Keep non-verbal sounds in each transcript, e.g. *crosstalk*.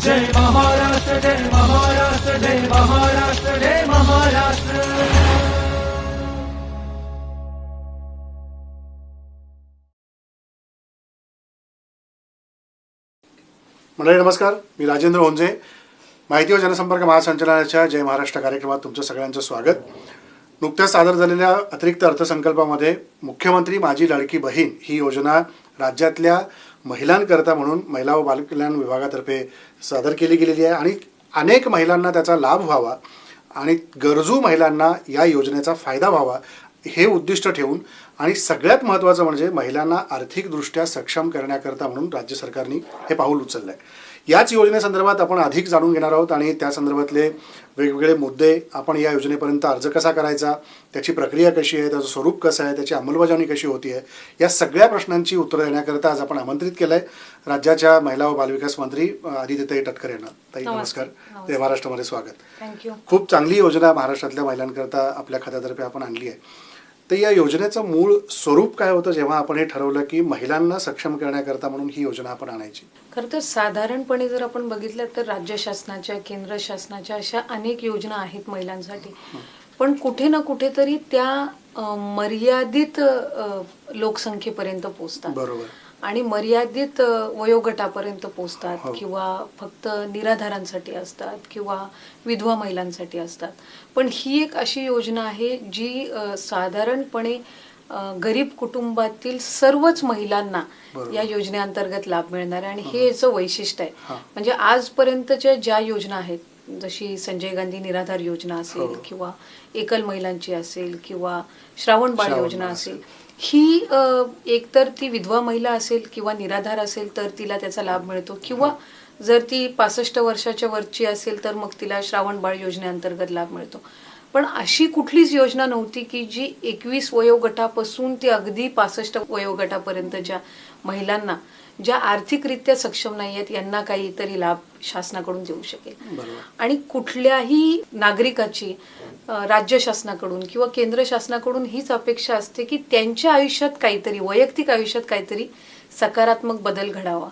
जय महाराष्ट्र जय महाराष्ट्र जय महाराष्ट्र जय महाराष्ट्र. मंडळी नमस्कार. मी राजेंद्र होंजे. माहिती व जनसंपर्क महासंचालनाच्या जय महाराष्ट्र कार्यक्रमात तुमचं सगळ्यांचं स्वागत. नुकत्याच सादर झालेल्या अतिरिक्त अर्थसंकल्पामध्ये मुख्यमंत्री माझी लाडकी बहीण ही योजना राज्यातल्या महिलांकरता म्हणून महिला व बालकल्याण विभागातर्फे सादर केली गेलेली आहे आणि अनेक महिलांना त्याचा लाभ व्हावा आणि गरजू महिलांना या योजनेचा फायदा व्हावा हे उद्दिष्ट ठेवून आणि सगळ्यात महत्त्वाचं म्हणजे महिलांना आर्थिकदृष्ट्या सक्षम करण्याकरता म्हणून राज्य सरकारने हे पाऊल उचललं आहे याच योजनेसंदर्भात आपण अधिक जाणून घेणार आहोत आणि त्या संदर्भातले वेगवेगळे मुद्दे आपण या योजनेपर्यंत अर्ज कसा करायचा त्याची प्रक्रिया कशी आहे त्याचं स्वरूप कसं आहे त्याची अंमलबजावणी कशी होती आहे या सगळ्या प्रश्नांची उत्तरं देण्याकरता आज आपण आमंत्रित केलं आहे राज्याच्या महिला व बालविकास मंत्री आदित्यताई तटकर यांना. ताई नमस्कार. जय महाराष्ट्रामध्ये स्वागत. खूप चांगली योजना महाराष्ट्रातल्या महिलांकरता आपल्या खात्यातर्फे आपण आणली आहे. तर या योजनेचं मूळ स्वरूप काय होतं जेव्हा आपण हे ठरवलं की महिलांना सक्षम करण्याकरता म्हणून ही योजना आपण आणायची? खरं तर साधारणपणे जर आपण बघितलं तर राज्य शासनाच्या केंद्र शासनाच्या अशा अनेक योजना आहेत महिलांसाठी. पण कुठे ना कुठेतरी त्या मर्यादित लोकसंख्येपर्यंत पोहोचतात. बरोबर. आणि मर्यादित वयोगटापर्यंत पोहोचतात हो. किंवा फक्त निराधारांसाठी असतात किंवा विधवा महिलांसाठी असतात पण ही एक अशी योजना आहे जी साधारणपणे गरीब कुटुंबातील सर्वच महिलांना. या योजनेअंतर्गत लाभ मिळणार आहे आणि हे याचं वैशिष्ट्य आहे. म्हणजे आजपर्यंतच्या ज्या योजना आहेत जशी संजय गांधी निराधार योजना असेल हो. किंवा एकल महिलांची असेल किंवा श्रावण बाळ योजना असेल ही एकतर ती विधवा महिला असेल किंवा निराधार असेल तर तिला त्याचा लाभ मिळतो. किंवा जर ती पासष्ट वर्षाच्या वरची असेल तर मग तिला श्रावण बाळ योजनेअंतर्गत लाभ मिळतो. पण अशी कुठलीच योजना नव्हती की जी एकवीस वयोगटापासून ते अगदी पासष्ट वयोगटापर्यंतच्या महिलांना ज्या आर्थिकरित्या सक्षम नाही आहेत यांना काहीतरी लाभ शासनाकडून देऊ शकेल. आणि कुठल्याही नागरिकाची राज्य शासनाकडून किंवा केंद्र शासनाकडून हीच अपेक्षा असते की त्यांच्या आयुष्यात काहीतरी वैयक्तिक आयुष्यात काहीतरी सकारात्मक बदल घडावा.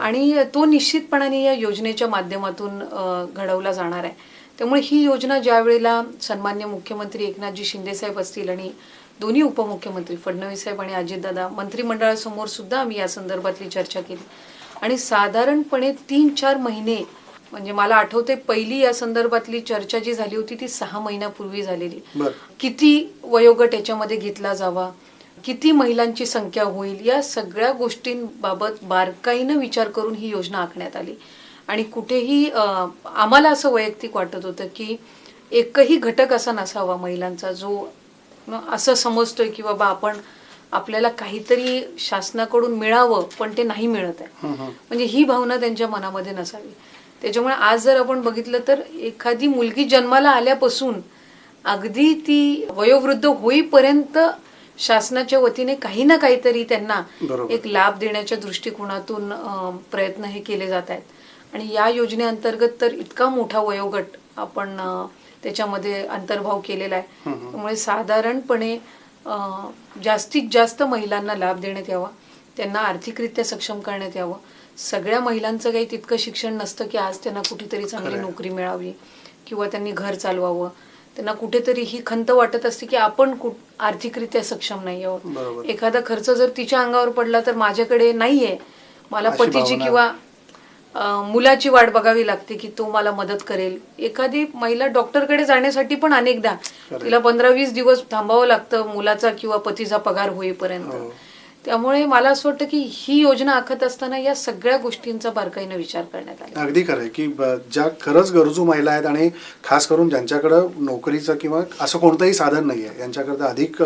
आणि तो निश्चितपणाने या योजनेच्या माध्यमातून घडवला जाणार आहे. त्यामुळे ही योजना ज्या वेळेला सन्मान्य मुख्यमंत्री एकनाथजी शिंदे साहेब असतील आणि दोन्ही उपमुख्यमंत्री फडणवीस साहेब आणि अजितदादा मंत्रिमंडळासमोर सुद्धा आम्ही या संदर्भातली चर्चा केली. आणि साधारणपणे तीन चार महिने म्हणजे मला आठवते पहिली या संदर्भातली चर्चा जी झाली होती ती सहा महिन्यापूर्वी झालेली. किती वयोगट याच्यामध्ये घेतला जावा? किती महिलांची संख्या होईल? या सगळ्या गोष्टींबाबत बारकाईनं विचार करून ही योजना आखण्यात आली. आणि कुठेही आम्हाला असं वैयक्तिक वाटत होतं की एकही घटक असा नसावा महिलांचा जो असं समजतोय की बाबा आपण आपल्याला काहीतरी शासनाकडून मिळावं पण ते नाही मिळत आहे. म्हणजे ही भावना त्यांच्या मनामध्ये नसावी त्याच्यामुळे आज जर आपण बघितलं तर एखादी मुलगी जन्माला आल्यापासून अगदी ती वयोवृद्ध होईपर्यंत शासनाच्या वतीने काही ना काहीतरी त्यांना. एक लाभ देण्याच्या दृष्टिकोनातून प्रयत्न हे केले जात आहेत आणि या योजनेअंतर्गत तर इतका मोठा वयोगट आपण त्याच्यामध्ये अंतर्भाव केलेला आहे त्यामुळे साधारणपणे जास्तीत जास्त महिलांना लाभ देण्यात यावा त्यांना आर्थिकरित्या सक्षम करण्यात यावं सगळ्या महिलांचं काही तितकं शिक्षण नसतं की आज त्यांना कुठेतरी चांगली. नोकरी मिळावी किंवा त्यांनी घर चालवावं त्यांना कुठेतरी ही खंत वाटत असते की आपण आर्थिकरित्या सक्षम नाही आहोत. एखादा खर्च जर तिच्या अंगावर पडला तर माझ्याकडे नाहीये मला पतीची. किंवा मुलाची वाट बघावी लागते की तो मला मदत करेल एखादी महिला डॉक्टरकडे जाण्यासाठी पण अनेकदा. तिला पंधरा वीस दिवस थांबावं लागतं मुलाचा किंवा पतीचा पगार होईपर्यंत हो. त्यामुळे मला असं वाटतं की ही योजना आखत असताना या सगळ्या गोष्टींचा बारकाईनं विचार करण्यात आला. अगदी खरं आहे की ज्या खरंच गरजू महिला आहेत आणि खास करून ज्यांच्याकडं नोकरीचं किंवा असं कोणतंही साधन नाही आहे यांच्याकरता अधिक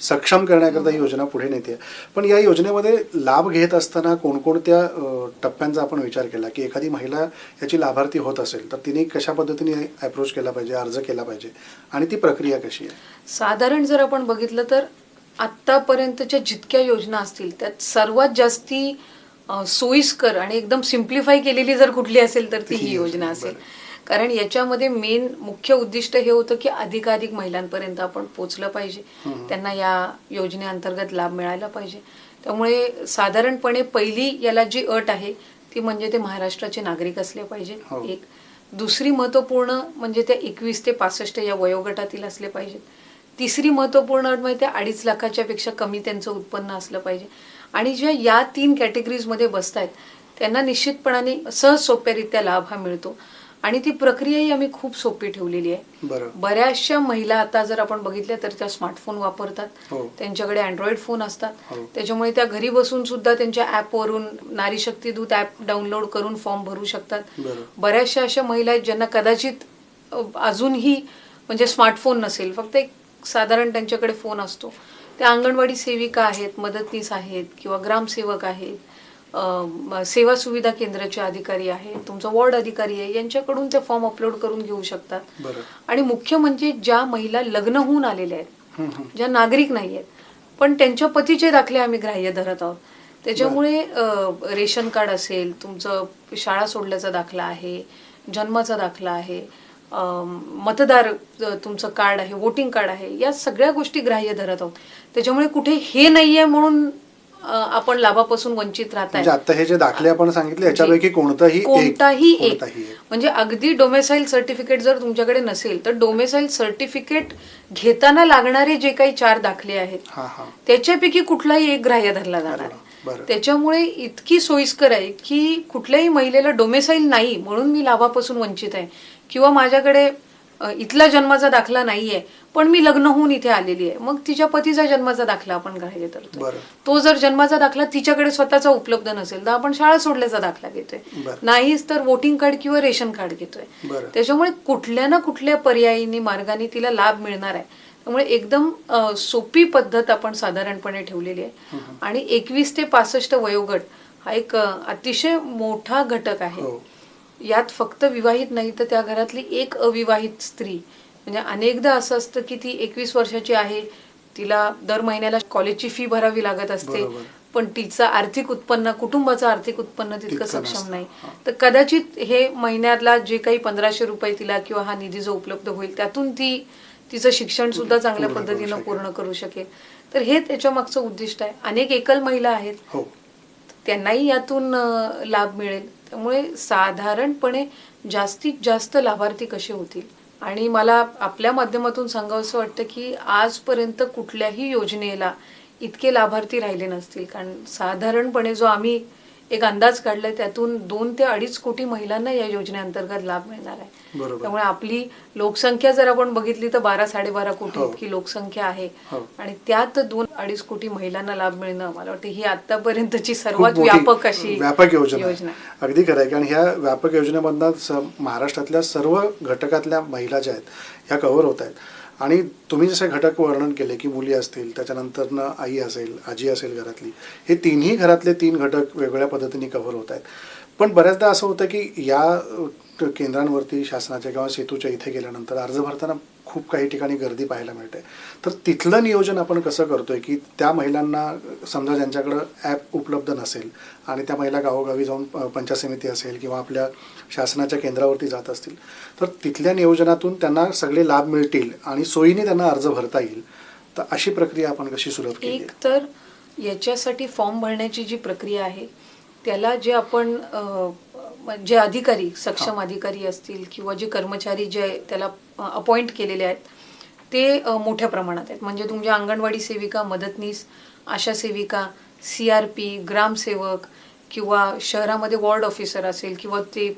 सक्षम करण्याकरता ही योजना पुढे नेते पण या योजनेमध्ये लाभ घेत असताना कोणकोणत्या टप्प्यांचा आपण विचार केला की एखादी महिला याची लाभार्थी होत असेल तर तिने कशा पद्धतीने अप्रोच केला पाहिजे अर्ज केला पाहिजे आणि ती प्रक्रिया कशी आहे? साधारण जर आपण बघितलं तर आत्तापर्यंतच्या जितक्या योजना असतील त्यात सर्वात जास्ती सोयीस्कर आणि एकदम सिम्प्लिफाय केलेली जर कुठली असेल तर ती ही योजना असेल. कारण याच्यामध्ये मेन मुख्य उद्दिष्ट हे होतं की अधिकाधिक महिलांपर्यंत आपण पोचलं पाहिजे. त्यांना या योजनेअंतर्गत लाभ मिळायला पाहिजे. त्यामुळे साधारणपणे पहिली याला जी अट आहे ती म्हणजे ते महाराष्ट्राचे नागरिक असले पाहिजे. हो. एक दुसरी महत्त्वपूर्ण म्हणजे ते एकवीस ते पासष्ट या वयोगटातील असले पाहिजेत. तिसरी महत्त्वपूर्ण अट म्हणजे अडीच लाखाच्या पेक्षा कमी त्यांचं उत्पन्न असलं पाहिजे. आणि ज्या या तीन कॅटेगरीजमध्ये बसत आहेत त्यांना निश्चितपणाने सहज सोप्यारित्या लाभ हा मिळतो. आणि ती प्रक्रियाही आम्ही खूप सोपी ठेवलेली आहे. बऱ्याचशा महिला आता जर आपण बघितल्या तर त्या स्मार्टफोन वापरतात. हो. त्यांच्याकडे अँड्रॉइड फोन असतात. हो. त्याच्यामुळे त्या घरी बसून सुद्धा त्यांच्या ॲपवरून नारी शक्ती दूत ॲप डाउनलोड करून फॉर्म भरू शकतात. बऱ्याचशा अशा महिला आहेत ज्यांना कदाचित अजूनही म्हणजे स्मार्टफोन नसेल. फक्त एक साधारण त्यांच्याकडे फोन असतो. त्या अंगणवाडी सेविका आहेत मदतनीस आहेत किंवा ग्रामसेवक आहेत सेवा सुविधा केंद्राचे अधिकारी आहेत तुमचा वॉर्ड अधिकारी आहे यांच्याकडून ते फॉर्म अपलोड करून घेऊ शकतात. आणि मुख्य म्हणजे ज्या महिला लग्न होऊन आलेल्या आहेत. ज्या नागरिक नाही आहेत पण त्यांच्या पतीचे दाखले आम्ही ग्राह्य धरत आहोत. त्याच्यामुळे रेशन कार्ड असेल तुमचं शाळा सोडल्याचा दाखला आहे जन्माचा दाखला आहे मतदार तुमचं कार्ड आहे वोटिंग कार्ड आहे या सगळ्या गोष्टी ग्राह्य धरत आहोत. त्याच्यामुळे कुठे हे नाहीये म्हणून आपण लाभापासून वंचित राहत म्हणजे आता हे जे दाखले आपण सांगितले याच्यापैकी कोणताही एक कोणताही एक. म्हणजे अगदी डोमेसाईल सर्टिफिकेट जर तुमच्याकडे नसेल तर डोमेसाईल सर्टिफिकेट घेताना लागणारे जे काही चार दाखले आहेत त्याच्यापैकी कुठलाही एक ग्राह्य धरला जाणार त्याच्यामुळे इतकी सोयीस्कर आहे की कुठल्याही महिलेला डोमेसाईल नाही म्हणून मी लाभापासून वंचित आहे. किंवा माझ्याकडे इथला जन्माचा दाखला नाहीये पण मी लग्न होऊन इथे आलेली आहे. मग तिच्या पतीचा जन्माचा दाखला आपण धरतो बरं. तो जर जन्माचा दाखला तिच्याकडे स्वतःचा उपलब्ध नसेल तर आपण शाळा सोडल्याचा दाखला घेतोय. नाहीच तर वोटिंग कार्ड किंवा रेशन कार्ड घेतोय. त्याच्यामुळे कुठल्या ना कुठल्या पर्यायीने मार्गाने तिला लाभ मिळणार आहे. त्यामुळे एकदम सोपी पद्धत आपण साधारणपणे ठेवलेली आहे. आणि एकवीस ते पासष्ट वयोगट हा एक अतिशय मोठा घटक आहे. हो. यात फक्त विवाहित नाही तर त्या घरातली एक अविवाहित स्त्री म्हणजे अनेकदा असं असतं की ती एकवीस वर्षाची आहे तिला दर महिन्याला कॉलेजची फी भरावी लागत असते. पण तिचं आर्थिक उत्पन्न कुटुंबाचं आर्थिक उत्पन्न तितकं सक्षम. नाही. तर कदाचित हे महिन्यातला जे काही पंधराशे रुपये तिला किंवा हा निधी जो उपलब्ध होईल त्यातून ती तिचं शिक्षण सुद्धा चांगल्या पद्धतीनं. पूर्ण करू शकेल तर हे त्याच्या मागचं उद्दिष्ट आहे अनेक एकल महिला आहेत हो त्यांनाही यातून लाभ मिळेल त्यामुळे साधारणपणे जास्तीत जास्त लाभार्थी कसे होतील? आणि मला आपल्या माध्यमातून सांगावंसं वाटतं की आजपर्यंत कुठल्याही योजनेला इतके लाभार्थी राहिले नसतील. कारण साधारणपणे जो आम्ही एक अंदाज काढलाय त्यातून दोन ते अडीच कोटी महिलांना या योजनेअंतर्गत लाभ मिळणार आहे त्यामुळे आपली लोकसंख्या जर आपण बघितली तर बारा साडेबारा कोटी हो. इतकी लोकसंख्या आहे हो. आणि त्यात दोन अडीच कोटी महिलांना लाभ मिळणं मला वाटतं ही आतापर्यंतची सर्वात व्यापक अशी व्यापक योजना. अगदी खरं आहे कारण ह्या व्यापक योजनेमधनं महाराष्ट्रातल्या सर्व घटकातल्या महिला ज्या आहेत ह्या कव्हर होत आहेत आणि तुम्ही जसे घटक वर्णन केले की मुली असतील त्याच्यानंतरनं आई असेल आजी असेल घरातली हे तिन्ही घरातले तीन घटक वेगवेगळ्या पद्धतीने कव्हर होत आहेत. पण बऱ्याचदा असं होतं की या केंद्रांवरती शासनाच्या किंवा सेतूच्या इथे गेल्यानंतर अर्ज भरताना खूप काही ठिकाणी गर्दी पाहायला मिळते. तर तिथलं नियोजन आपण कसं करतोय की त्या महिलांना समजा ज्यांच्याकडं ॲप उपलब्ध नसेल आणि त्या महिला गावोगावी जाऊन पंचायत समिती असेल किंवा आपल्या शासनाच्या केंद्रावरती जात असतील तर तिथल्या नियोजनातून त्यांना सगळे लाभ मिळतील आणि सोयीने त्यांना अर्ज भरता येईल. तर अशी प्रक्रिया आपण कशी सुलभ केली? एक तर याच्यासाठी फॉर्म भरण्याची जी प्रक्रिया आहे त्याला जे आपण जे अधिकारी सक्षम अधिकारी असतील किंवा जे कर्मचारी जे त्याला अपॉइंट केलेले आहेत ते मोठ्या प्रमाणात आहेत. म्हणजे तुमच्या अंगणवाडी सेविका मदतनीस आशा सेविका सी आर पी ग्रामसेवक किंवा शहरामध्ये वॉर्ड ऑफिसर असेल किंवा ते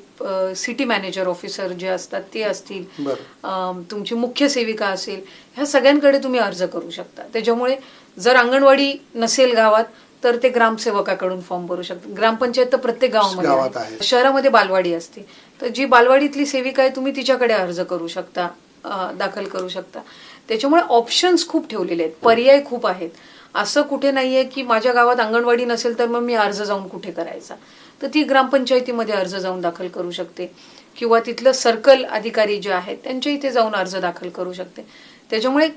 सिटी मॅनेजर ऑफिसर जे असतात ते असतील तुमची मुख्य सेविका असेल ह्या सगळ्यांकडे तुम्ही अर्ज करू शकता. त्याच्यामुळे जर अंगणवाडी नसेल गावात तर ते ग्रामसेवकाकडून फॉर्म भरू शकतात. ग्रामपंचायत तर प्रत्येक गावामध्ये गावात आहे. आहे. शहरामध्ये बालवाडी असते. तर जी बालवाडीतली सेविका आहे तुम्ही तिच्याकडे अर्ज करू शकता अ, दाखल करू शकता. त्याच्यामुळे ऑप्शन्स खूप ठेवलेले आहेत. पर्याय खूप आहेत. असं कुठे नाहीये की माझ्या गावात अंगणवाडी नसेल तर मग मी अर्ज जाऊन कुठे करायचा? तर ती ग्रामपंचायतीमध्ये अर्ज जाऊन दाखल करू शकते. किंवा तिथलं सर्कल अधिकारी जे आहेत त्यांच्या इथे जाऊन अर्ज दाखल करू शकते. त्याच्यामुळे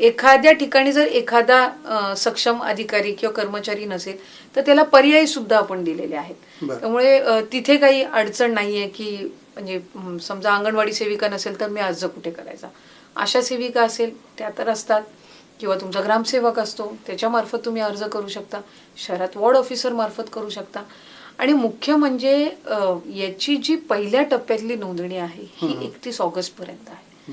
एखाद्या ठिकाणी जर एखादा सक्षम अधिकारी किंवा कर्मचारी नसेल तर त्याला पर्याय सुद्धा आपण दिलेले आहेत. त्यामुळे तिथे काही अडचण नाहीये की म्हणजे समजा अंगणवाडी सेविका नसेल तर मी अर्ज कुठे करायचा. आशा सेविका असेल त्या तर असतात. किंवा तुमचा ग्रामसेवक असतो त्याच्यामार्फत तुम्ही अर्ज करू शकता. शहरात वॉर्ड ऑफिसर मार्फत करू शकता. आणि मुख्य म्हणजे याची जी पहिल्या टप्प्यातली नोंदणी आहे ही एकतीस ऑगस्ट पर्यंत आहे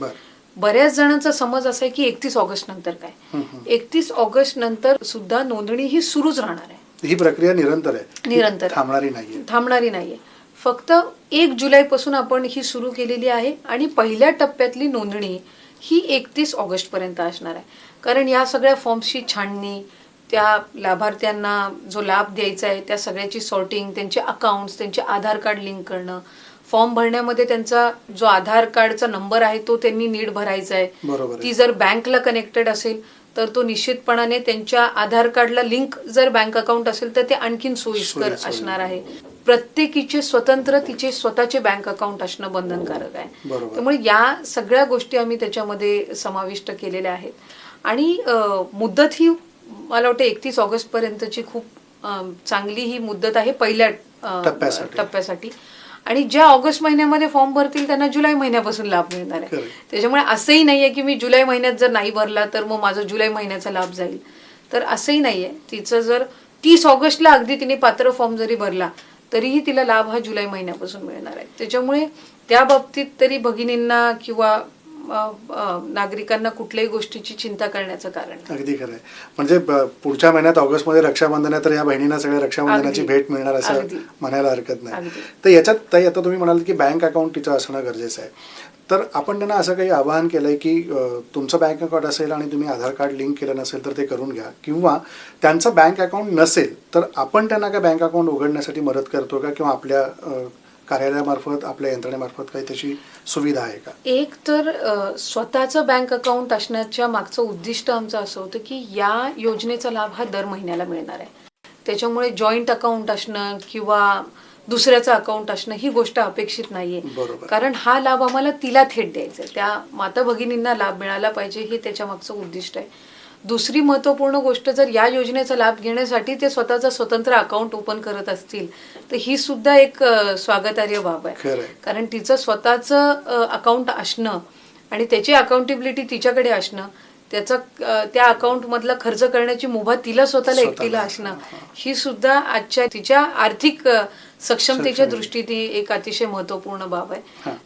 बऱ्याच जणांचा समज असा आहे की एकतीस ऑगस्ट नंतर काय. एकतीस ऑगस्ट नंतर सुद्धा नोंदणी ही सुरूच राहणार आहे. ही प्रक्रिया निरंतर आहे. निरंतर. थांबणारी नाहीये. थांबणारी नाहीये. फक्त एक जुलैपासून आपण ही सुरू केलेली आहे आणि पहिल्या टप्प्यातली नोंदणी ही एकतीस ऑगस्ट पर्यंत असणार आहे. कारण या सगळ्या फॉर्म्सची छाननी त्या लाभार्थ्यांना जो लाभ द्यायचा आहे त्या सगळ्याची सॉर्टिंग त्यांचे अकाउंट्स त्यांचे आधार कार्ड लिंक करणं फॉर्म भरण्यामध्ये त्यांचा जो आधार कार्डचा नंबर आहे तो त्यांनी नीट भरायचा आहे. ती जर बँकला कनेक्टेड असेल तर तो निश्चितपणाने त्यांच्या आधार कार्डला लिंक जर बँक अकाउंट असेल तर ते आणखीन सोयीस्कर. असणार आहे प्रत्येकीचे स्वतंत्र तिचे स्वतःचे बँक अकाउंट असणं बंधनकारक आहे. त्यामुळे या सगळ्या गोष्टी आम्ही त्याच्यामध्ये समाविष्ट केलेल्या आहेत आणि मुदत ही मला वाटतं एकतीस ऑगस्ट पर्यंतची खूप चांगली ही मुदत आहे पहिल्या टप्प्यासाठी. आणि ज्या ऑगस्ट महिन्यामध्ये फॉर्म भरतील त्यांना जुलै महिन्यापासून लाभ मिळणार आहे. त्याच्यामुळे असंही नाहीये की मी जुलै महिन्यात जर नाही भरला तर मग माझा जुलै महिन्याचा लाभ जाईल. तर असंही नाहीये. तिचं जर तीस ऑगस्टला अगदी तिने पात्र फॉर्म जरी भरला तरीही तिला लाभ हा जुलै महिन्यापासून मिळणार आहे. त्याच्यामुळे त्या बाबतीत तरी भगिनींना किंवा नागरिकांना कुठल्याही गोष्टीची चिंता करण्याचं कारण. अगदी खरं आहे म्हणजे पुढच्या महिन्यात ऑगस्टमध्ये रक्षाबंधन आहे तर या बहिणींना सगळ्या रक्षाबंधनाची. भेट मिळणार असं. म्हणायला हरकत नाही. तर याच्यात ताई आता तुम्ही म्हणाल की बँक अकाउंट तिचं असणं गरजेचं आहे तर आपण त्यांना असं काही आवाहन केलंय की अं, तुमचं बँक अकाउंट असेल आणि तुम्ही आधार कार्ड लिंक केलं नसेल तर ते करून घ्या किंवा त्यांचं बँक अकाउंट नसेल तर आपण त्यांना काय बँक अकाउंट उघडण्यासाठी मदत करतो का किंवा आपल्या कार्यालयामार्फत आपल्या यंत्रणेमार्फत काही त्याची सुविधा आहे का? एक तर अ, स्वतःचं बँक अकाउंट असण्याच्या मागचं उद्दिष्ट आमचं असं होतं की या योजनेचा लाभ हा दर महिन्याला मिळणार आहे. त्याच्यामुळे जॉईंट अकाउंट असणं किंवा दुसऱ्याचं अकाउंट असणं ही गोष्ट अपेक्षित नाहीये. बरोबर. कारण हा लाभ आम्हाला तिला थेट द्यायचा आहे. त्या माता भगिनींना लाभ मिळाला पाहिजे हे त्याच्या मागचं उद्दिष्ट आहे. दुसरी महत्त्वपूर्ण गोष्ट जर या योजनेचा लाभ घेण्यासाठी ते स्वतःचं स्वतंत्र अकाउंट ओपन करत असतील तर ही सुद्धा एक अ, स्वागतार्ह बाब आहे. कारण तिचं स्वतःचं अकाउंट असणं आणि त्याची अकाउंटेबिलिटी तिच्याकडे असणं त्याचा त्या अकाउंट मधला खर्च करण्याची मुभा तिला स्वतःला एकटीला असणं ही. सुद्धा आजच्या तिच्या आर्थिक सक्षमतेच्या दृष्टीने एक अतिशय महत्त्वपूर्ण बाब. आहे.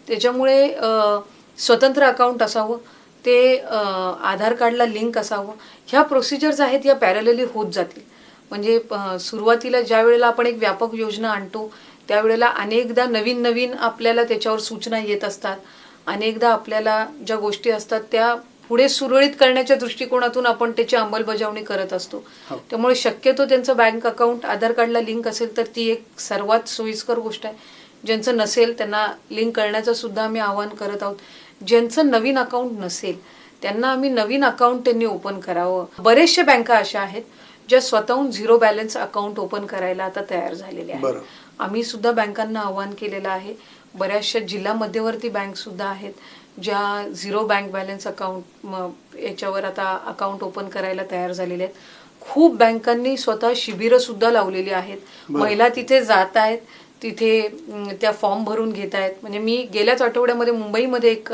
त्याच्यामुळे स्वतंत्र अकाउंट असावं ते आधार कार्डला लिंक असावं. ह्या प्रोसिजर्स आहेत या पॅरलली होत जातील. म्हणजे सुरुवातीला ज्या वेळेला आपण एक व्यापक योजना आणतो त्यावेळेला अनेकदा नवीन नवीन आपल्याला त्याच्यावर सूचना येत असतात. अनेकदा आपल्याला ज्या गोष्टी असतात त्या पुढे सुरळीत करण्याच्या दृष्टिकोनातून आपण त्याची अंमलबजावणी करत असतो. हो. त्यामुळे शक्यतो त्यांचं बँक अकाउंट आधार कार्डला लिंक असेल तर ती एक सर्वात सोयीस्कर गोष्ट आहे. ज्यांचं नसेल त्यांना लिंक करण्याचं सुद्धा आम्ही आवाहन करत आहोत. ज्यांचं नवीन अकाउंट नसेल त्यांना आम्ही नवीन अकाउंट त्यांनी ओपन करावं बरेचशा बँका अशा आहेत ज्या स्वतःहून झिरो बॅलन्स अकाउंट ओपन करायला आता तयार झालेल्या. आहेत आम्ही सुद्धा बँकांना आवाहन केलेलं आहे बऱ्याचशा जिल्हा मध्यवर्ती बँक सुद्धा आहेत ज्या झिरो बँक बॅलन्स अकाउंट याच्यावर आता अकाउंट ओपन करायला तयार झालेले आहेत खूप बँकांनी स्वतः शिबिरं सुद्धा लावलेली आहेत. महिला तिथे जात आहेत तिथे त्या फॉर्म भरून घेत आहेत. म्हणजे मी गेल्याच आठवड्यामध्ये मुंबईमध्ये एक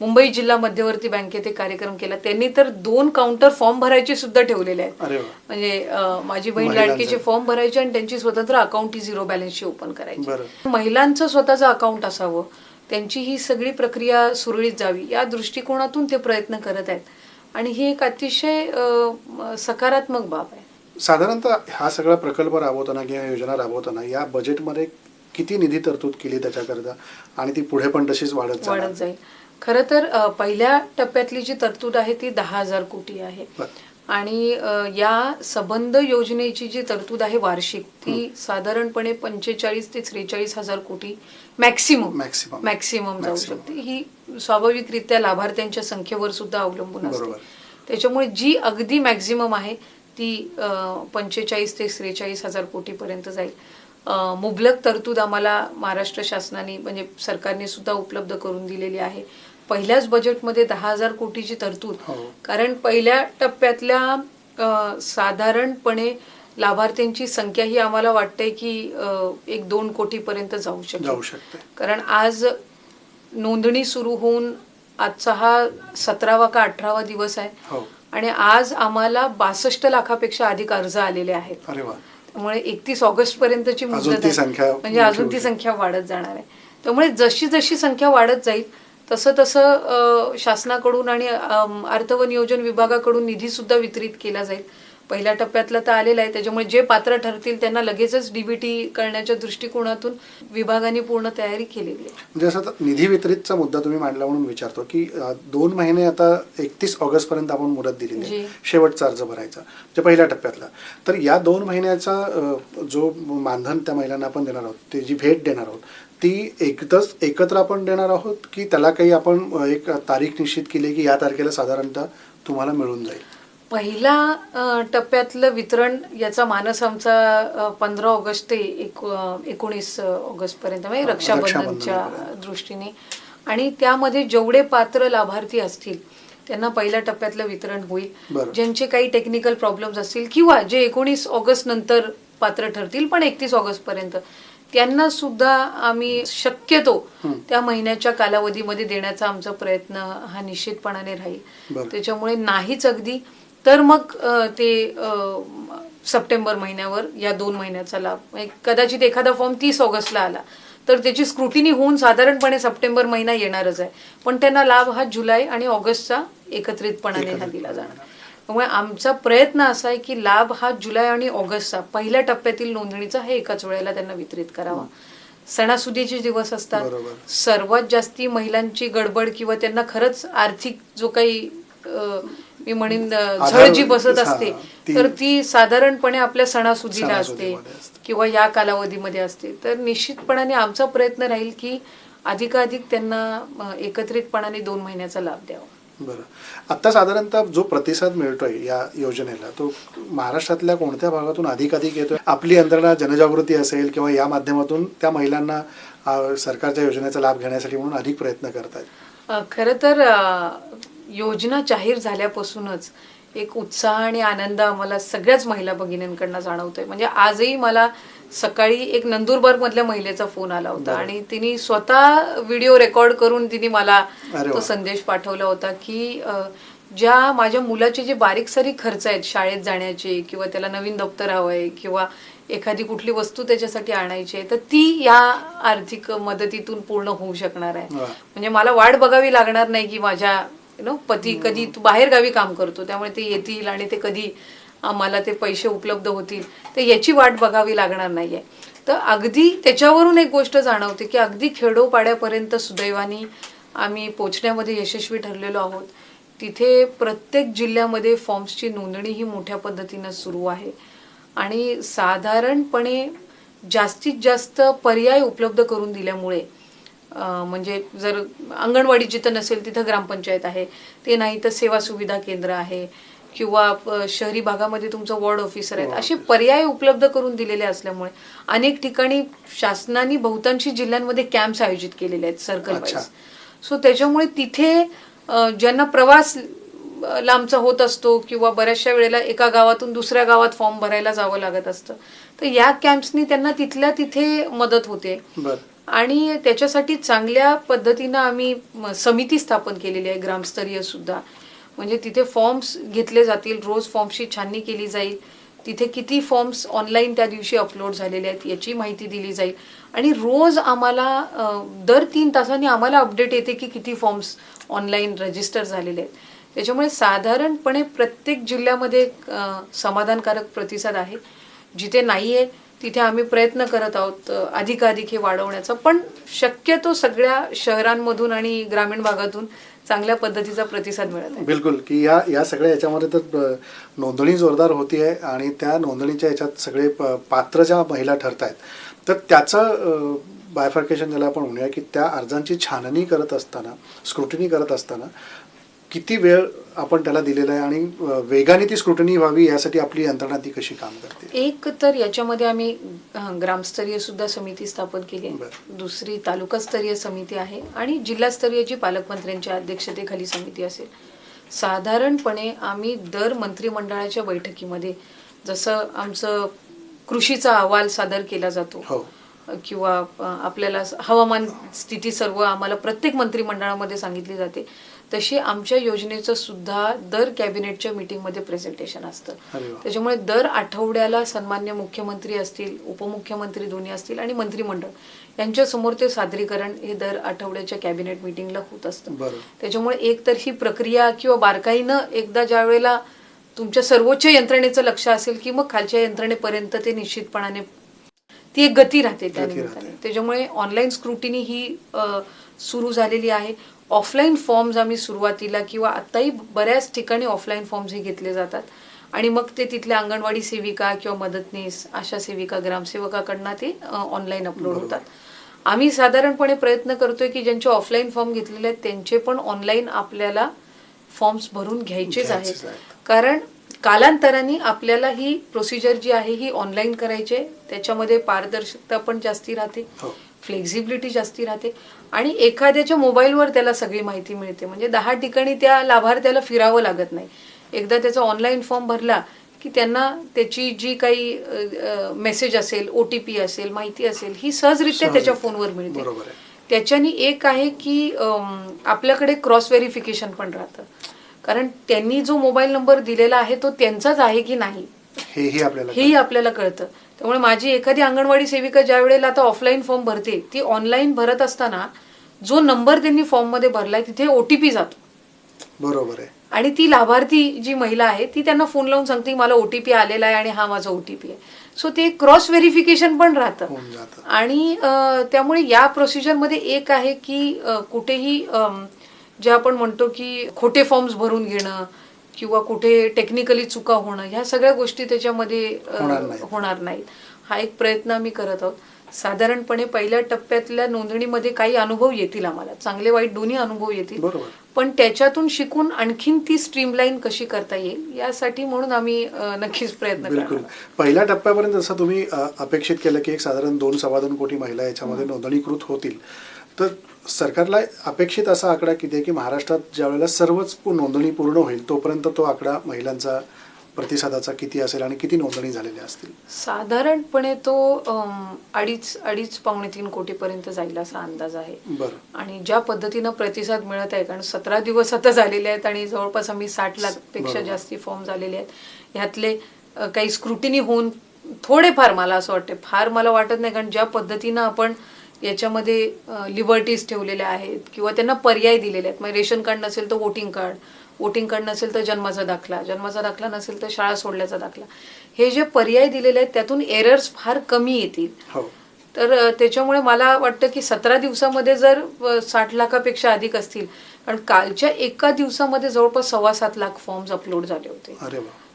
मुंबई जिल्हा मध्यवर्ती बँकेत एक कार्यक्रम केला. त्यांनी तर दोन काउंटर फॉर्म भरायचे सुद्धा ठेवलेले आहेत. म्हणजे माझी बहीण. लाडकीचे फॉर्म भरायचे आणि त्यांची स्वतंत्र अकाउंट ही झिरो बॅलन्सची ओपन करायची. महिलांचं स्वतःचं अकाउंट असावं त्यांची ही सगळी प्रक्रिया सुरळीत जावी या दृष्टिकोनातून ते प्रयत्न करत आहेत. आणि ही एक अतिशय सकारात्मक बाब आहे. साधारणतः हा सगळा प्रकल्प राबवताना किंवा योजना राबवताना या बजेटमध्ये किती निधी तरतूद केली त्याच्याकरता आणि ती पुढे पण तशीच वाढत वाढत जाईल खरं तर पहिल्या टप्प्यातली जी तरतूद आहे ती दहा हजार कोटी आहे. आणि या सबंध योजनेची जी तरतूद आहे वार्षिक ती साधारणपणे पंचेचाळीस ते त्रेचाळीस हजार कोटी मॅक्सिमम Maximum. मॅक्सिमम जाऊ. शकते ही स्वाभाविकरित्या लाभार्थ्यांच्या संख्येवर सुद्धा अवलंबून असते. त्याच्यामुळे जी अगदी मॅक्झिमम आहे ती पंचेचाळीस ते त्रेचाळीस हजार कोटीपर्यंत जाईल. मुबलक तरतूद आम्हाला महाराष्ट्र शासनाने म्हणजे सरकारने सुद्धा उपलब्ध करून दिलेली आहे. पहिल्याच बजेटमध्ये दहा हजार कोटीची तरतूद. हो. कारण पहिल्या टप्प्यातल्या साधारणपणे लाभार्थ्यांची संख्या ही आम्हाला वाटते की एक दोन कोटीपर्यंत जाऊ शकते. जाऊ शकते. कारण आज नोंदणी सुरू होऊन आजचा हा सतरावा का अठरावा दिवस आहे. हो. आणि आज आम्हाला बासष्ट लाखापेक्षा अधिक अर्ज आलेले आहेत. त्यामुळे एकतीस ऑगस्ट पर्यंतची मुदत म्हणजे अजून ती. संख्या वाढत जाणार आहे. त्यामुळे जशी जशी संख्या वाढत जाईल तसं तसं शासनाकडून आणि अर्थ व नियोजन विभागाकडून निधी सुद्धा वितरित केला जाईल. पहिल्या टप्प्यातलं तर आलेलं आहे. त्याच्यामुळे जे पात्र ठरतील त्यांना लगेचच डीबीटी करण्याच्या दृष्टिकोनातून विभागाने पूर्ण तयारी केलेली आहे. म्हणजे असं निधी वितरितचा मुद्दा तुम्ही मांडला म्हणून विचारतो की दोन महिने आता एकतीस ऑगस्ट पर्यंत आपण मुदत दिलेली आहे. जी. शेवटचा अर्ज भरायचा म्हणजे पहिल्या टप्प्यातला. तर या दोन महिन्याचा जो मानधन त्या महिलांना आपण देणार आहोत ते जी भेट देणार आहोत ती एकच एकत्र आपण देणार आहोत की त्याला काही आपण एक तारीख निश्चित केली की या तारखेला साधारणतः तुम्हाला मिळून जाईल? पहिला टप्प्यातलं वितरण याचा मानस आमचा पंधरा ऑगस्ट ते एक एकोणीस ऑगस्ट पर्यंत म्हणजे रक्षाबंधनच्या. दृष्टीने आणि त्यामध्ये जेवढे पात्र लाभार्थी असतील त्यांना पहिल्या टप्प्यातलं वितरण होईल. ज्यांचे काही टेक्निकल प्रॉब्लेम्स असतील किंवा जे एकोणीस ऑगस्ट नंतर पात्र ठरतील पण एकतीस ऑगस्ट पर्यंत त्यांना सुद्धा आम्ही शक्यतो त्या महिन्याच्या कालावधीमध्ये देण्याचा आमचा प्रयत्न हा निश्चितपणाने राहील. त्याच्यामुळे नाहीच अगदी तर मग ते सप्टेंबर महिन्यावर या दोन महिन्याचा लाभ. कदाचित एखादा फॉर्म तीस ऑगस्टला आला तर त्याची स्क्रुटिनी होऊन साधारणपणे सप्टेंबर महिना येणारच आहे. पण त्यांना लाभ हा जुलै आणि ऑगस्टचा एकत्रितपणाने हा दिला जाणार. त्यामुळे आमचा प्रयत्न असा आहे की लाभ हा जुलै आणि ऑगस्टचा पहिल्या टप्प्यातील नोंदणीचा हे एकाच वेळेला त्यांना वितरित करावा. सणासुदीचे दिवस असतात. सर्वात जास्ती महिलांची गडबड किंवा त्यांना खरंच आर्थिक जो काही मी म्हणेन झळ जी बसत असते. तर ती साधारणपणे आपल्या सणासुदीला असते. किंवा या कालावधीमध्ये असते. तर निश्चितपणाने आमचा प्रयत्न राहील की अधिकाधिक त्यांना एकत्रितपणाने दोन महिन्याचा लाभ द्यावा. बरं. आता साधारणतः जो प्रतिसाद मिळतोय या योजनेला तो महाराष्ट्रातल्या कोणत्या भागातून अधिक अधिक येतोय? आपली यंत्रणा जनजागृती असेल किंवा या माध्यमातून त्या महिलांना सरकारच्या योजनेचा लाभ घेण्यासाठी म्हणून अधिक प्रयत्न करतायत? अ, खरं तर योजना जाहीर झाल्यापासूनच एक उत्साह आणि आनंद आम्हाला सगळ्याच महिला भगिनींकडनं जाणवतोय म्हणजे आजही मला सकाळी एक नंदुरबार मधल्या महिलेचा फोन आला होता आणि तिने स्वतः व्हिडिओ रेकॉर्ड करून तिने मला तो. संदेश पाठवला होता की ज्या माझ्या मुलाचे जे बारीक सारीक खर्च आहेत शाळेत जाण्याचे किंवा त्याला नवीन दप्तर हवंय किंवा एखादी कुठली वस्तू त्याच्यासाठी आणायची आहे तर ती या आर्थिक मदतीतून पूर्ण होऊ शकणार आहे. म्हणजे मला वाट बघावी लागणार नाही की माझ्या यु नो पती कधी तू बाहेर गावी काम करतो त्यामुळे ते येतील आणि ते कधी आम्हाला ते पैसे उपलब्ध होतील. तर याची वाट बघावी लागणार नाहीये. तर अगदी त्याच्यावरून एक गोष्ट जाणवते की अगदी खेडोपाड्यापर्यंत सुदैवानी आम्ही पोचण्यामध्ये यशस्वी ठरलेलो आहोत. तिथे प्रत्येक जिल्ह्यामध्ये फॉर्म्सची नोंदणी ही मोठ्या पद्धतीनं सुरू आहे. आणि साधारणपणे जास्तीत जास्त पर्याय उपलब्ध करून दिल्यामुळे म्हणजे जर अंगणवाडी जिथं नसेल तिथं ग्रामपंचायत आहे ते नाही तर सेवा सुविधा केंद्र आहे किंवा शहरी भागामध्ये तुमचं वॉर्ड ऑफिसर आहेत असे पर्याय उपलब्ध करून दिलेले असल्यामुळे अनेक ठिकाणी शासनाने बहुतांशी जिल्ह्यांमध्ये कॅम्प्स आयोजित केलेले आहेत सर्कल. वाईज सो त्याच्यामुळे तिथे ज्यांना प्रवास लांबचा होत असतो किंवा बऱ्याचशा वेळेला एका गावातून दुसऱ्या गावात फॉर्म भरायला जावं लागत असतं तर या कॅम्प्सनी त्यांना तिथल्या तिथे मदत होते. आणि त्याच्यासाठी चांगल्या पद्धतीनं आम्ही समिती स्थापन केलेली आहे ग्रामस्तरीय सुद्धा. म्हणजे तिथे फॉर्म्स घेतले जातील रोज फॉर्मची छाननी केली जाईल. तिथे किती फॉर्म्स ऑनलाईन त्या दिवशी अपलोड झालेले आहेत याची माहिती दिली जाईल. आणि रोज आम्हाला दर तीन तासांनी आम्हाला अपडेट येते की किती फॉर्म्स ऑनलाईन रजिस्टर झालेले आहेत. त्याच्यामुळे साधारणपणे प्रत्येक जिल्ह्यामध्ये समाधानकारक प्रतिसाद आहे. जिथे नाही आहे तिथे आम्ही प्रयत्न करत आहोत अधिकाधिक हे वाढवण्याचा. पण शक्यतो सगळ्या शहरांमधून आणि ग्रामीण भागातून चांगल्या पद्धतीचा प्रतिसाद मिळत आहे. बिलकुल की या या सगळ्या याच्यामध्ये तर नोंदणी जोरदार होती आहे आणि त्या नोंदणीच्या याच्यात सगळे पात्र ज्या महिला ठरत आहेत तर त्याचं बायफर्केशन ज्याला आपण म्हणूया की त्या अर्जांची छाननी करत असताना स्क्रुटिनी करत असताना किती वेळ आपण त्याला दिलेला आहे आणि वेगाने ती स्क्रुटिनी व्हावी यासाठी आपली यंत्रणा ती कशी काम करते? एक तर याच्यामध्ये आम्ही ग्रामस्तरीय सुद्धा समिती स्थापन केली आहे. दुसरी तालुकास्तरीय समिती आहे आणि जिल्हास्तरीय जी पालकमंत्र्यांच्या अध्यक्षतेखाली समिती असेल. साधारणपणे आम्ही दर मंत्रिमंडळाच्या बैठकीमध्ये जसं आमचं कृषीचा अहवाल सादर केला जातो हो. किंवा आपल्याला हवामान स्थिती सर्व आम्हाला प्रत्येक मंत्रिमंडळामध्ये सांगितली जाते. तशी आमच्या योजनेचं सुद्धा दर कॅबिनेटच्या मीटिंगमध्ये प्रेझेंटेशन असतं. त्याच्यामुळे दर आठवड्याला सन्मान्य मुख्यमंत्री असतील उपमुख्यमंत्री दोन्ही असतील आणि मंत्रिमंडळ यांच्या समोर ते सादरीकरण हे दर आठवड्याच्या कॅबिनेट मिटिंगला होत असतं. त्याच्यामुळे एक तर ही प्रक्रिया किंवा बारकाईनं एकदा ज्या वेळेला तुमच्या सर्वोच्च यंत्रणेचं लक्ष असेल की मग खालच्या यंत्रणेपर्यंत ते निश्चितपणाने ती एक गती राहते त्या निमित्ताने. त्याच्यामुळे ऑनलाईन स्क्रुटिनी ही सुरू झालेली आहे. ऑफलाईन फॉर्म्स आम्ही सुरुवातीला किंवा आत्ताही बऱ्याच ठिकाणी ऑफलाईन फॉर्म्स हे घेतले जातात. आणि मग ते तिथल्या अंगणवाडी सेविका किंवा मदतनीस आशा सेविका ग्रामसेवकाकडनं ते ऑनलाईन अपलोड होतात. आम्ही साधारणपणे प्रयत्न करतोय की ज्यांचे ऑफलाईन फॉर्म घेतलेले आहेत त्यांचे पण ऑनलाईन आपल्याला फॉर्म्स भरून घ्यायचेच आहेत. कारण कालांतराने आपल्याला ही प्रोसिजर जी आहे ही ऑनलाईन करायची. त्याच्यामध्ये पारदर्शकता पण जास्ती राहते. हो. फ्लेक्झिबिलिटी जास्ती राहते. आणि एखाद्याच्या मोबाईलवर त्याला सगळी माहिती मिळते. म्हणजे दहा ठिकाणी त्या लाभार्थ्याला फिरावं लागत नाही. एकदा त्याचा ऑनलाईन फॉर्म भरला की त्यांना त्याची जी काही मेसेज असेल ओ टी पी असेल माहिती असेल ही सहजरित्या त्याच्या. फोनवर मिळते. त्याच्यानी एक आहे की आपल्याकडे क्रॉस व्हेरिफिकेशन पण राहतं. कारण त्यांनी जो मोबाईल नंबर दिलेला आहे तो त्यांचाच आहे की नाही? हेही आपल्याला कळतं. त्यामुळे माझी एखादी अंगणवाडी सेविका ज्या वेळेला आता ऑफलाईन फॉर्म भरते ती ऑनलाईन भरत असताना जो नंबर त्यांनी फॉर्ममध्ये भरलाय तिथे ओटीपी जातो. बरोबर आहे. आणि ती लाभार्थी जी महिला आहे ती त्यांना फोन लावून सांगते मला ओटीपी आलेला आहे आणि हा माझा ओटीपी आहे. सो ते क्रॉस व्हेरिफिकेशन पण राहतं. आणि त्यामुळे या प्रोसिजरमध्ये एक आहे की कुठेही जे आपण म्हणतो की खोटे फॉर्म्स भरून घेणं किंवा कुठे टेक्निकली चुका होणं ह्या सगळ्या गोष्टी त्याच्यामध्ये होणार नाहीत. हा एक प्रयत्न आम्ही करत आहोत. साधारणपणे पहिल्या टप्प्यातल्या नोंदणीमध्ये काही अनुभव येतील आम्हाला. चांगले वाईट दोन्ही अनुभव येतील. पण त्याच्यातून शिकून आणखीन ती स्ट्रीमलाईन कशी करता येईल यासाठी म्हणून आम्ही नक्कीच प्रयत्न बिलकुल. पहिल्या टप्प्यापर्यंत जसं तुम्ही अपेक्षित केलं की एक साधारण दोन सव्वा दोन कोटी महिला याच्यामध्ये नोंदणीकृत होतील. तर सरकारला अपेक्षित असा आकडा किती आहे की महाराष्ट्रात ज्यावेळेला सर्वच नोंदणी पूर्ण होईल तोपर्यंत तो आकडा महिलांचा प्रतिसादाचा किती असेल आणि किती नोंदणी झालेल्या असतील? साधारणपणे तो अडीच अडीच पावणे तीन कोटीपर्यंत जाईल असा अंदाज आहे. बरं. आणि ज्या पद्धतीनं प्रतिसाद मिळत आहे कारण सतरा दिवस आता झालेले आहेत आणि जवळपास आम्ही साठ लाखपेक्षा. जास्ती फॉर्म झालेले आहेत. ह्यातले काही स्क्रुटिनी होऊन थोडेफार मला असं वाटते फार मला वाटत नाही कारण ज्या पद्धतीनं आपण याच्यामध्ये लिबर्टीज ठेवलेल्या आहेत किंवा त्यांना पर्याय दिलेले आहेत. म्हणजे रेशन कार्ड नसेल तर वोटिंग कार्ड वोटिंग कार्ड नसेल तर जन्माचा दाखला. जन्माचा दाखला नसेल तर शाळा सोडल्याचा दाखला. हे जे पर्याय दिलेले आहेत त्यातून एरर्स फार कमी येतील. हो. तर त्याच्यामुळे मला वाटतं की सतरा दिवसामध्ये जर साठ लाखापेक्षा अधिक असतील. कारण कालच्या एका दिवसामध्ये जवळपास सव्वा सात लाख फॉर्म्स अपलोड झाले होते.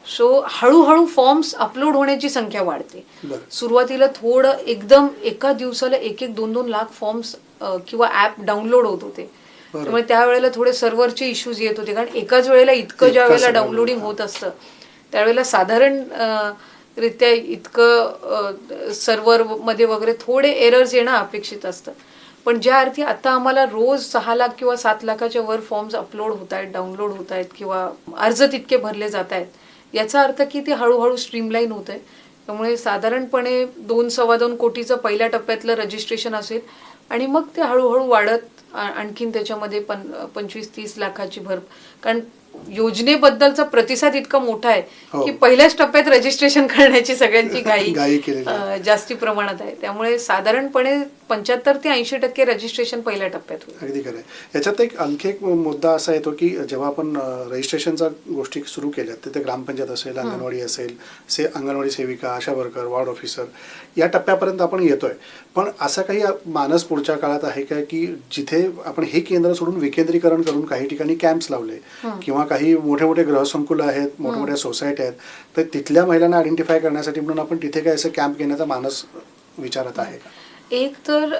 सो हळूहळू फॉर्म्स अपलोड होण्याची संख्या वाढते. सुरुवातीला थोडं एकदम एका दिवसाला एक एक दोन दोन लाख फॉर्म्स किंवा ऍप डाउनलोड होत होते. त्यामुळे त्यावेळेला थोडे सर्व्हरचे इश्यूज येत होते. कारण एकाच वेळेला इतकं ज्या वेळेला डाउनलोडिंग होतं. असतं त्यावेळेला साधारण रित्या इतकं सर्व्हरमध्ये वगैरे थोडे एरर्स येणं अपेक्षित असतं. पण ज्या अर्थी आता आम्हाला रोज सहा लाख किंवा सात लाखाच्या वर फॉर्म्स अपलोड होत आहेत डाउनलोड होत आहेत किंवा अर्ज तितके भरले जात आहेत याचा अर्थ की ते हळूहळू स्ट्रीमलाईन होत आहे त्यामुळे साधारणपणे दोन सव्वा दोन कोटीचं पहिल्या टप्प्यातलं रजिस्ट्रेशन असेल आणि मग ते हळूहळू वाढत आणखीन त्याच्यामध्ये पन पंचवीस तीस लाखाची भर. कारण योजनेबद्दलचा प्रतिसाद इतका मोठा आहे हो. की पहिल्याच टप्प्यात रजिस्ट्रेशन करण्याची सगळ्यांची घाई *laughs* जास्ती प्रमाणात आहे. त्यामुळे साधारणपणे पंच्याहत्तर ते ऐंशी टक्के रजिस्ट्रेशन पहिल्या टप्प्यात होईल. अगदी खरं याच्यात एक आणखी एक मुद्दा असा येतो की जेव्हा आपण अ, रजिस्ट्रेशनच्या गोष्टी सुरू केल्या तिथे ग्रामपंचायत असेल अंगणवाडी असेल से अंगणवाडी सेविका आशा वर्कर वॉर्ड ऑफिसर या टप्प्यापर्यंत आपण येतोय. पण असा काही मानस पुढच्या काळात आहे का की जिथे आपण हे केंद्र सोडून विकेंद्रीकरण करून काही ठिकाणी कॅम्प्स लावले किंवा काही मोठे मोठे गृहसंकुल आहेत मोठमोठ्या सोसायटी आहेत तर तिथल्या महिलांना आयडेंटिफाय करण्यासाठी म्हणून आपण तिथे काय असं कॅम्प घेण्याचा मानस विचारत आहे का? एक तर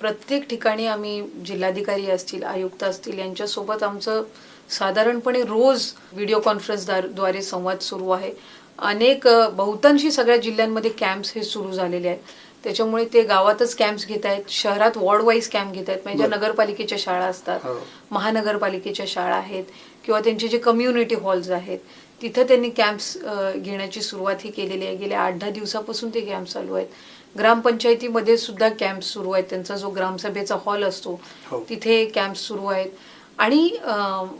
प्रत्येक ठिकाणी आम्ही जिल्हाधिकारी असतील आयुक्त असतील यांच्यासोबत आमचं साधारणपणे रोज व्हिडिओ कॉन्फरन्सद्वारे संवाद सुरू आहे. अनेक बहुतांशी सगळ्या जिल्ह्यांमध्ये कॅम्प्स हे सुरू झालेले आहेत त्याच्यामुळे ते गावातच कॅम्प्स घेत आहेत शहरात वॉर्ड वाईज कॅम्प घेत आहेत म्हणजे. नगरपालिकेच्या शाळा असतात हो. महानगरपालिकेच्या शाळा आहेत किंवा त्यांचे जे कम्युनिटी हॉल्स आहेत तिथं त्यांनी कॅम्प्स घेण्याची सुरुवात ही केलेली आहे गेल्या आठ दहा दिवसापासून ते कॅम्प चालू आहेत ग्रामपंचायतीमध्ये सुद्धा कॅम्प सुरू आहेत त्यांचा जो ग्रामसभेचा हॉल असतो हो. तिथे कॅम्प सुरू आहेत आणि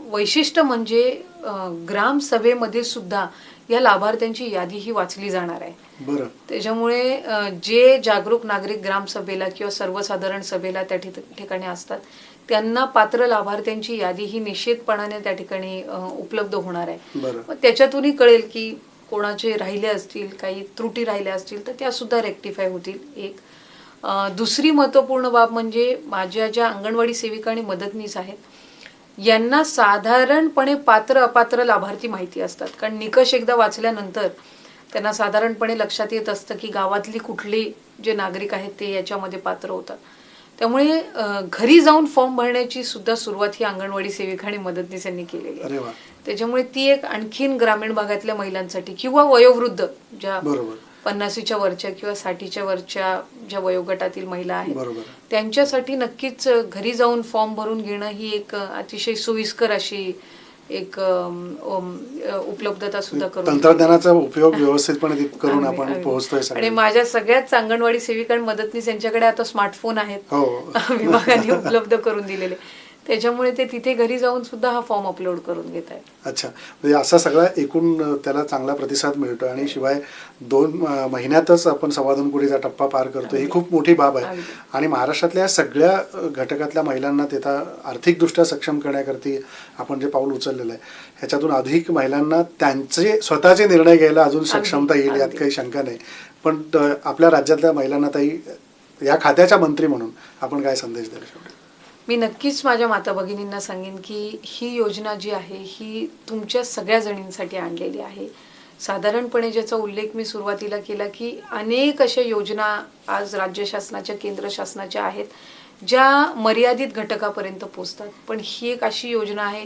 वैशिष्ट्य म्हणजे ग्रामसभेमध्ये सुद्धा या लाभार्थ्यांची यादी ही वाचली जाणार आहे. बरं. त्याच्यामुळे जे जागरूक नागरिक ग्रामसभेला किंवा सर्वसाधारण सभेला त्या ठिक- ठिकाणी असतात त्यांना पात्र लाभार्थ्यांची यादी ही निश्चितपणाने त्या ठिकाणी उपलब्ध होणार आहे. मग त्याच्यातूनही कळेल की कोणाचे राहिले असतील काही त्रुटी राहिल्या असतील तर त्या सुद्धा रेक्टिफाय होतील एक. दुसरी महत्त्वपूर्ण बाब म्हणजे माझ्या ज्या अंगणवाडी सेविका आणि मदतनीस आहेत यांना साधारणपणे पात्र अपात्र लाभार्थी माहिती असतात. कारण निकष एकदा वाचल्यानंतर त्यांना साधारणपणे लक्षात येत असतं की गावातली कुठली जे नागरिक आहेत ते याच्यामध्ये पात्र होतात. त्यामुळे घरी जाऊन फॉर्म भरण्याची सुद्धा सुरुवात ही अंगणवाडी सेविका आणि मदतनीस यांनी केलेली आहे. त्याच्यामुळे ती एक आणखीन ग्रामीण भागातल्या महिलांसाठी किंवा वयोवृद्ध ज्या बरोबर. पन्नासीच्या वरच्या किंवा साठीच्या वरच्या ज्या वयोगटातील महिला आहेत त्यांच्यासाठी नक्कीच घरी जाऊन फॉर्म भरून घेणं ही एक अतिशय सोयीस्कर अशी एक उपलब्धता सुद्धा करून तंत्रज्ञानाचा उपयोग व्यवस्थितपणे करून आपण. पोहोचतोय आणि माझ्या सगळ्याच अंगणवाडी सेविका आणि मदतनीस यांच्याकडे आता स्मार्टफोन आहेत. हो. *laughs* विभागाने उपलब्ध करून दिलेले. त्याच्यामुळे ते तिथे घरी जाऊन सुद्धा हा फॉर्म अपलोड करून घेत आहेत. अच्छा. म्हणजे असा सगळा एकूण त्याला चांगला प्रतिसाद मिळतो आणि शिवाय दोन महिन्यातच आपण सव्वा दोन कोटीचा टप्पा पार करतो ही खूप मोठी बाब आहे. आणि महाराष्ट्रातल्या सगळ्या घटकातल्या महिलांना तिथं आर्थिकदृष्ट्या सक्षम करण्याकरती आपण जे पाऊल उचललेलं आहे ह्याच्यातून अधिक महिलांना त्यांचे स्वतःचे निर्णय घ्यायला अजून सक्षमता येईल यात. काही शंका नाही. पण आपल्या राज्यातल्या महिलांना ताई या खात्याच्या मंत्री म्हणून आपण काय संदेश द्याल शेवटी मी नक्कीच माझ्या माता भगिनींना सांगेन की ही योजना जी आहे ही तुमच्या सगळ्या जणींसाठी आणलेली आहे. साधारणपणे ज्याचा उल्लेख मी सुरुवातीला केला की अनेक अशा योजना आज राज्य शासनाच्या केंद्र शासनाच्या आहेत ज्या मर्यादित घटकापर्यंत पोचतात पण ही एक अशी योजना आहे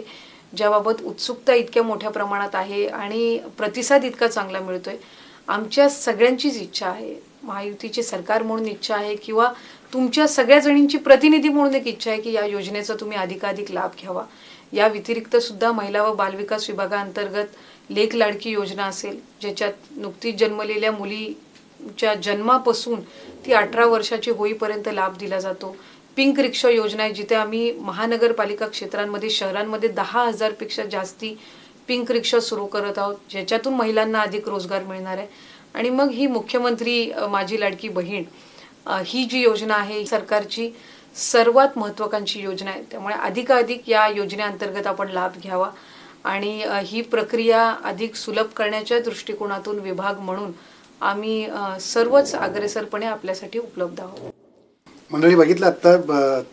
ज्याबाबत उत्सुकता इतक्या मोठ्या प्रमाणात आहे आणि प्रतिसाद इतका चांगला मिळतोय. आमच्या सगळ्यांचीच इच्छा आहे महायुतीचे सरकार म्हणून इच्छा आहे किंवा तुमच्या सगळ्या जणींची प्रतिनिधी म्हणून एक इच्छा आहे की या योजनेचा तुम्ही अधिकाधिक लाभ घ्यावा. या व्यतिरिक्त सुद्धा महिला व बालविकास विभागाअंतर्गत लेख लाडकी योजना असेल ज्याच्यात नुकतीच जन्मलेल्या मुलीच्या जन्मापासून ती अठरा वर्षाची होईपर्यंत लाभ दिला जातो. पिंक रिक्षा योजना आहे जिथे आम्ही महानगरपालिका क्षेत्रांमध्ये शहरांमध्ये दहा हजारपेक्षा जास्ती पिंक रिक्षा सुरू करत आहोत ज्याच्यातून महिलांना अधिक रोजगार मिळणार आहे. आणि मग ही मुख्यमंत्री माझी लाडकी बहीण ही जी योजना आहे सरकारची सर्वात महत्वाकांक्षी योजना आहे. त्यामुळे अधिकाधिक या योजनेअंतर्गत आपण लाभ घ्यावा आणि ही प्रक्रिया अधिक सुलभ करण्याच्या दृष्टिकोनातून विभाग म्हणून आम्ही सर्वच अग्रेसरपणे आपल्यासाठी उपलब्ध आहोत. मंडळी बघितलं आत्ता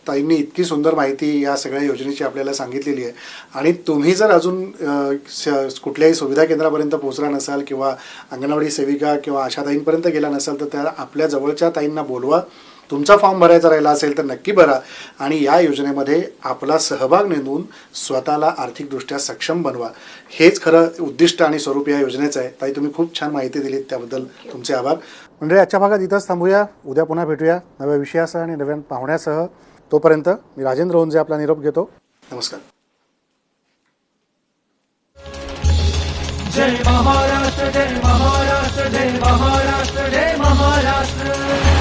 ताईंनी इतकी सुंदर माहिती या सगळ्या योजनेची आपल्याला सांगितलेली आहे. आणि तुम्ही जर अजून कुठल्याही सुविधा केंद्रापर्यंत पोहोचला नसाल किंवा अंगणवाडी सेविका किंवा अशा ताईंपर्यंत गेला नसाल तर त्या आपल्या जवळच्या ताईंना बोलवा. तुमचा फॉर्म भरायचा राहिला असेल तर नक्की भरा आणि या योजनेमध्ये आपला सहभाग नोंदवून स्वतःला आर्थिकदृष्ट्या सक्षम बनवा. हेच खरं उद्दिष्ट आणि स्वरूप या योजनेचं आहे. ताई तुम्ही खूप छान माहिती दिलीत त्याबद्दल तुमचे आभार. म्हणजे आजच्या भागात इथंच थांबूया. उद्या पुन्हा भेटूया. नव्या विषयासह आणि नव्या पाहुण्यासह. तोपर्यंत मी राजेंद्र ओंजे आपला निरोप घेतो. नमस्कार. जय महाराष्ट्र जय महाराष्ट्र जय महाराष्ट्र जय महाराष्ट्र.